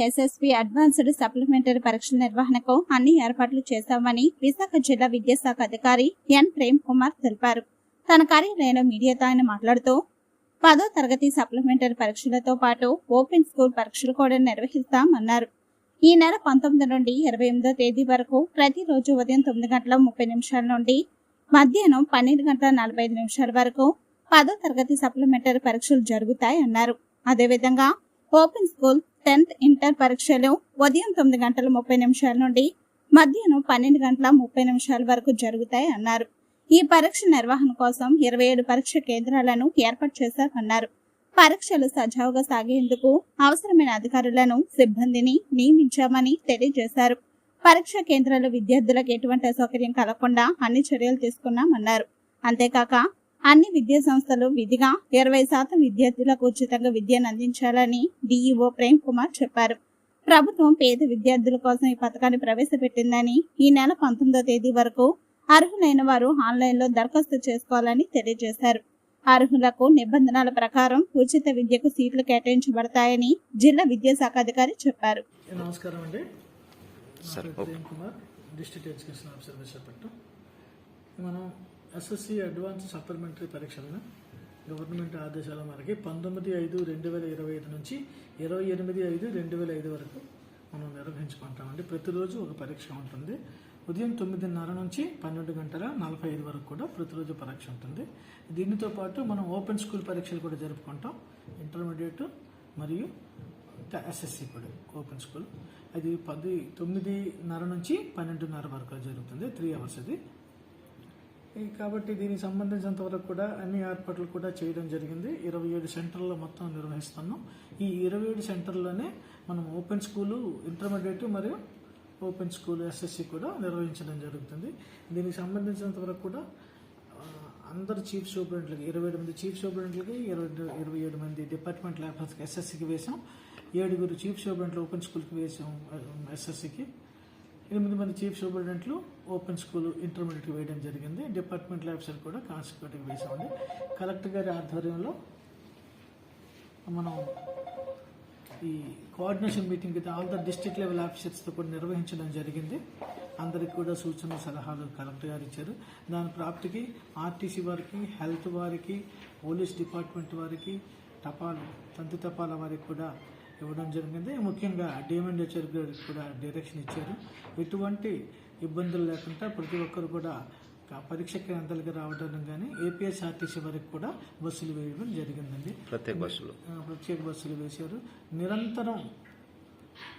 SSP advanced supplementary పరీక్షల నిర్వహణకు అన్ని ఏర్పాట్లు చేశామని విశాఖ జిల్లా విద్యాశాఖ అధికారి ఎన్. ప్రేమ్ కుమార్ తెలిపారు. తన కార్యాలయంలో మీడియాతో ఆయన మాట్లాడుతూ పదో తరగతి సప్లిమెంటరీ పరీక్షలతో పాటు ఓపెన్ స్కూల్ పరీక్షలు కూడా నిర్వహిస్తామన్నారు. ఈ నెల పంతొమ్మిది నుండి ఇరవై ఎనిమిదో తేదీ వరకు ప్రతిరోజు ఉదయం తొమ్మిది గంటల ముప్పై నిమిషాల నుండి మధ్యాహ్నం పన్నెండు గంటల నలభై ఐదు నిమిషాల వరకు పదో తరగతి సప్లిమెంటరీ పరీక్షలు జరుగుతాయి అన్నారు అదేవిధంగా ఓపెన్ స్కూల్ టెన్త్ ఇంటర్ పరీక్షలు ఉదయం తొమ్మిది గంటల ముప్పై నిమిషాల నుండి మధ్యాహ్నం పన్నెండు గంటల ముప్పై నిమిషాల వరకు జరుగుతాయి అన్నారు. ఈ పరీక్ష నిర్వహణ కోసం ఇరవై ఏడు పరీక్ష కేంద్రాలను ఏర్పాటు చేశామన్నారు. పరీక్షలు సజావుగా సాగేందుకు అవసరమైన అధికారులను సిబ్బందిని నియమించామని తెలియజేశారు. పరీక్ష కేంద్రాల విద్యార్థులకు ఎటువంటి అసౌకర్యం కలగకుండా అన్ని చర్యలు తీసుకున్నామన్నారు. అంతేకాక అన్ని విద్యా సంస్థలు విధిగా ఇరవై శాతం విద్యార్థులకు ఉచితంగా విద్యను అందించాలని డిఈఓ ప్రేమ్ కుమార్ చెప్పారు. ప్రభుత్వం పేద విద్యార్థుల కోసం ఈ పథకాన్ని ప్రవేశపెట్టిందని ఈ నెల పంతొమ్మిదో తేదీ వరకు అర్హులైన వారు ఆన్లైన్లో దరఖాస్తు చేసుకోవాలని తెలియజేశారు. అర్హులకు నిబంధనల ప్రకారం ఉచిత విద్యకు సీట్లు కేటాయించబడతాయని జిల్లా విద్యాశాఖ అధికారి చెప్పారు. నమస్కారం అండి. నా సార్, పేరు Prem Kumar district education officer మనం ఎస్ఎస్సి అడ్వాన్స్ సప్లిమెంటరీ పరీక్షలను గవర్నమెంట్ ఆదేశాల మేరకి పంతొమ్మిది ఐదు రెండు వేల ఇరవై ఐదు నుంచి ఇరవై ఎనిమిది ఐదు రెండు వేల ఐదు వరకు మనం నిర్వహించుకుంటామండి ప్రతిరోజు ఒక పరీక్ష ఉంటుంది. ఉదయం తొమ్మిదిన్నర నుంచి పన్నెండు గంటల నలభై ఐదు వరకు కూడా ప్రతిరోజు పరీక్ష ఉంటుంది. దీనితో పాటు మనం ఓపెన్ స్కూల్ పరీక్షలు కూడా జరుపుకుంటాం. ఇంటర్మీడియట్ మరియు ఎస్ఎస్సి కూడా ఓపెన్ స్కూల్. అది పది తొమ్మిదిన్నర నుంచి పన్నెండున్నర వరకు జరుగుతుంది. త్రీ అవర్స్ అది. కాబట్టి దీనికి సంబంధించినంత వరకు కూడా అన్ని ఏర్పాట్లు కూడా చేయడం జరిగింది. ఇరవై ఏడు సెంటర్లో మొత్తం నిర్వహిస్తున్నాం. ఈ ఇరవై ఏడు సెంటర్లోనే మనం ఓపెన్ స్కూలు ఇంటర్మీడియట్ మరియు ఓపెన్ స్కూల్ ఎస్ఎస్సి కూడా నిర్వహించడం జరుగుతుంది. దీనికి సంబంధించినంత వరకు కూడా అందరు చీఫ్ సూపరింటెంట్లకి ఇరవై ఏడు మంది చీఫ్ సూపరింటెంట్లకి ఇరవై ఇరవై ఏడు మంది డిపార్ట్మెంట్ ల్యాబ్స్కి ఎస్ఎస్సికి వేసాం. ఏడుగురు చీఫ్ సూపరింటెంట్లు ఓపెన్ స్కూల్కి వేసాం ఎస్ఎస్సికి ఎనిమిది మంది చీఫ్ సూపరింటెండెంట్లు ఓపెన్ స్కూల్ ఇంటర్మీడియట్కి వేయడం జరిగింది. డిపార్ట్మెంట్ ల్యాబ్స్ కూడా కాన్స్టిట్యూట్కి వేసామండి కలెక్టర్ గారి ఆధ్వర్యంలో మనం ఈ కోఆర్డినేషన్ మీటింగ్ అయితే ఆల్ ద డిస్ట్రిక్ట్ లెవెల్ ఆఫీసర్స్తో కూడా నిర్వహించడం జరిగింది. అందరికి కూడా సూచనలు సలహాలు కలెక్టర్ గారు ఇచ్చారు. దాని ప్రాప్తికి ఆర్టీసీ వారికి హెల్త్ వారికి పోలీస్ డిపార్ట్మెంట్ వారికి టపాలు తంతి తపాల వారికి కూడా ఇవ్వడం జరిగింది. ముఖ్యంగా డిఎంఎండ్ హెచ్ఆర్ గారికి కూడా డైరెక్షన్ ఇచ్చారు. ఎటువంటి ఇబ్బందులు లేకుండా ప్రతి ఒక్కరు కూడా పరీక్ష కేంద్రాలకు రావడం కానీ ఏపీఎస్ఆర్టీసీ వరకు కూడా బస్సులు వేయడం జరిగిందండి. ప్రత్యేక బస్సులు. ప్రత్యేక బస్సులు వేశారు. నిరంతరం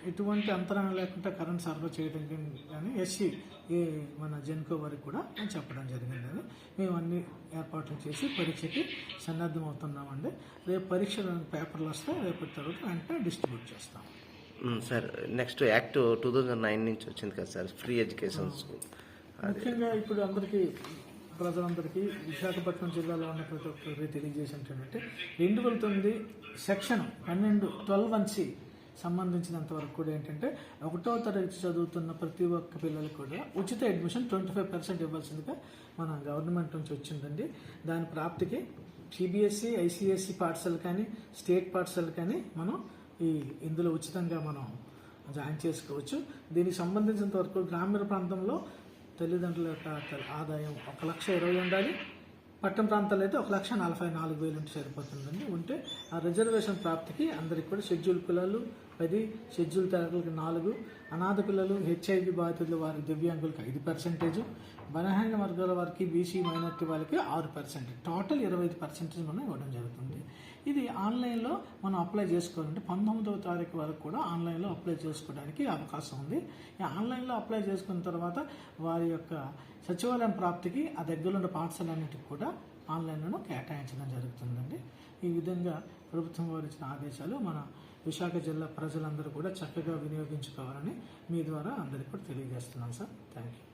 ఎటువంటి అంతరాయం లేకుండా కరెంట్ సరఫరా చేయడం కానీ ఎస్సీ ఏ మన జెన్కో వారికి కూడా చెప్పడం జరిగిందని మేము అన్ని ఏర్పాట్లు చేసి పరీక్షకి సన్నద్ధం అవుతున్నామండి. రేపు పరీక్ష పేపర్లు వస్తే రేపటి తర్వాత వెంటనే డిస్ట్రిబ్యూట్ చేస్తాం. Sir next act two thousand nine నుంచి వచ్చింది కదా సార్ ఫ్రీ ఎడ్యుకేషన్ స్కూల్. ముఖ్యంగా ఇప్పుడు అందరికీ ప్రజలందరికీ విశాఖపట్నం జిల్లాలో ఉన్న ప్రతి ఒక్కరికి తెలియజేసేది ఏంటంటే రెండు వేల తొమ్మిది సెక్షన్ పన్నెండు ట్వెల్వ్ వన్ సి సంబంధించినంత వరకు కూడా ఏంటంటే ఒకటో తరగతి చదువుతున్న ప్రతి ఒక్క పిల్లలకు కూడా ఉచిత అడ్మిషన్ ట్వంటీ ఫైవ్ పర్సెంట్ ఇవ్వాల్సిందిగా మన గవర్నమెంట్ నుంచి వచ్చిందండి. దాని ప్రాప్తికి సిబిఎస్ఈ ఐసిఎస్సి పాఠశాల కానీ స్టేట్ పాఠశాల కానీ మనం ఈ ఇందులో ఉచితంగా మనం జాయిన్ చేసుకోవచ్చు. దీనికి సంబంధించినంత వరకు గ్రామీణ ప్రాంతంలో తల్లిదండ్రుల యొక్క ఆదాయం ఒక లక్ష ఇరవై ఉండాలి. పట్టణ ప్రాంతాల్లో అయితే ఒక లక్ష నలభై నాలుగు వేలు ఉంటే సరిపోతుందండి. ఉంటే ఆ రిజర్వేషన్ ప్రాప్తికి అందరికి కూడా షెడ్యూల్ పిల్లలు పది షెడ్యూల్ తరగతులకు నాలుగు అనాథ పిల్లలు హెచ్ఐవి బాధితులు వారి దివ్యాంగులకు ఐదు పర్సెంటేజ్ బలహీన వర్గాల వారికి బీసీ మైనార్టీ వాళ్ళకి ఆరు పర్సెంట్ టోటల్ ఇరవై ఐదు పర్సెంటేజ్ మనం ఇవ్వడం జరుగుతుంది. ఇది ఆన్లైన్లో మనం అప్లై చేసుకోవాలంటే పంతొమ్మిదవ తారీఖు వరకు కూడా ఆన్లైన్లో అప్లై చేసుకోవడానికి అవకాశం ఉంది. ఈ ఆన్లైన్లో అప్లై చేసుకున్న తర్వాత వారి యొక్క సచివాలయం ప్రాప్తికి ఆ దగ్గరలో ఉన్న పాఠశాలన్నిటికి కూడా ఆన్లైన్లో కేటాయించడం జరుగుతుందండి. ఈ విధంగా ప్రభుత్వం వారు ఇచ్చిన ఆదేశాలు మన విశాఖ జిల్లా ప్రజలందరూ కూడా చక్కగా వినియోగించుకోవాలని మీ ద్వారా అందరికీ కూడా తెలియజేస్తున్నాం సార్. Thank you